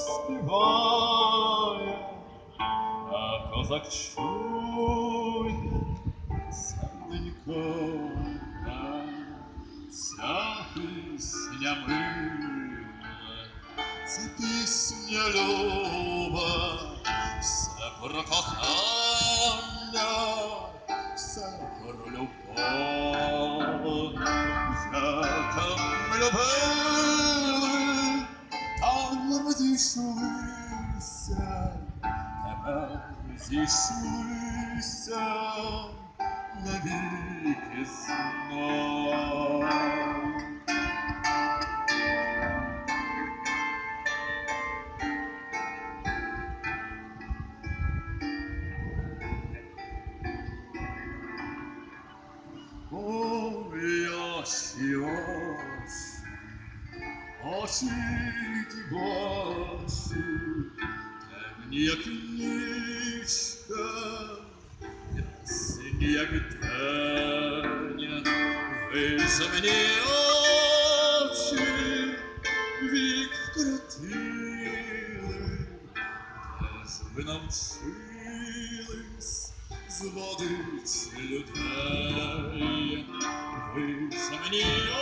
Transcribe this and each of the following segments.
співає, а козак чує, серденько море. Ця пісня мила, це пісня люба, все про кохання, все про любов. Як любили, там розійшлися, тепер зійшлися навіки знов. Ой, очі, очі, очі ті очі, темні, як нічка, ясні, як день. Ви ж мені очі вік вкрутили, де ж ви навчились зводить людей? Ви ж мені очі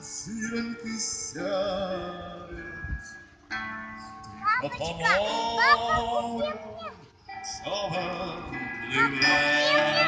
зіроньки сяють, тихо по морю човен пливе.